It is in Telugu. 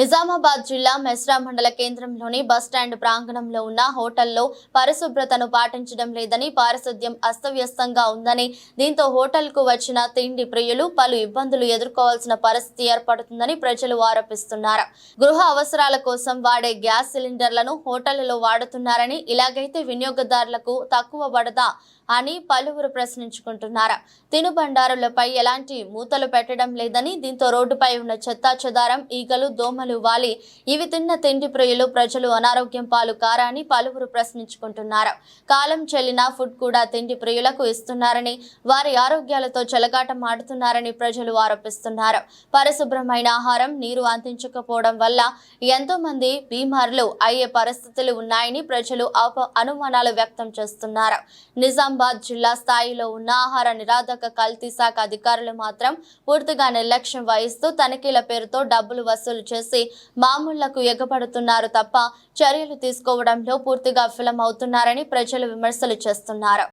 నిజామాబాద్ జిల్లా మెస్రా మండల కేంద్రంలోని బస్టాండ్ ప్రాంగణంలో ఉన్న హోటల్లో పరిశుభ్రతను పాటించడం లేదని పారిశుద్ధ్యం అస్తవ్యస్తంగా ఉందని దీంతో హోటల్కు వచ్చిన తిండి ప్రియులు పలు ఇబ్బందులు ఎదుర్కోవాల్సిన పరిస్థితి ఏర్పడుతుందని ప్రజలు ఆరోపిస్తున్నారు. గృహ అవసరాల కోసం వాడే గ్యాస్ సిలిండర్లను హోటళ్ళలో వాడుతున్నారని ఇలాగైతే వినియోగదారులకు తక్కువ పడదా అని పలువురు ప్రశ్నించుకుంటున్నారు. తినుబండారులపై ఎలాంటి మూతలు పెట్టడం లేదని దీంతో రోడ్డుపై ఉన్న చెత్తా చెదారం ఈగలు దోమలు వాలి. ఇవి తిన్న తిండి ప్రియులు ప్రజలు అనారోగ్యం పాలు కారని పలువురు ప్రశ్నించుకుంటున్నారు. కాలం చెల్లిన ఫుడ్ కూడా తిండి ప్రియులకు ఇస్తున్నారని వారి ఆరోగ్యాలతో చెలగాటం ఆడుతున్నారని ప్రజలు ఆరోపిస్తున్నారు. పరిశుభ్రమైన ఆహారం నీరు అందించకపోవడం వల్ల ఎంతో మంది బీమార్లు అయ్యే పరిస్థితులు ఉన్నాయని ప్రజలు అనుమానాలు వ్యక్తం చేస్తున్నారు. నిజామాబాద్ జిల్లా స్థాయిలో ఉన్న ఆహార నిరాధక కల్తీ శాఖ అధికారులు మాత్రం పూర్తిగా నిర్లక్ష్యం వహిస్తూ తనిఖీల పేరుతో డబ్బులు వసూలు చేసి మామూళ్ళకు ఎగబడుతున్నారు తప్ప చర్యలు తీసుకోవడంలో పూర్తిగా విఫలమవుతున్నారని ప్రజలు విమర్శలు చేస్తున్నారు.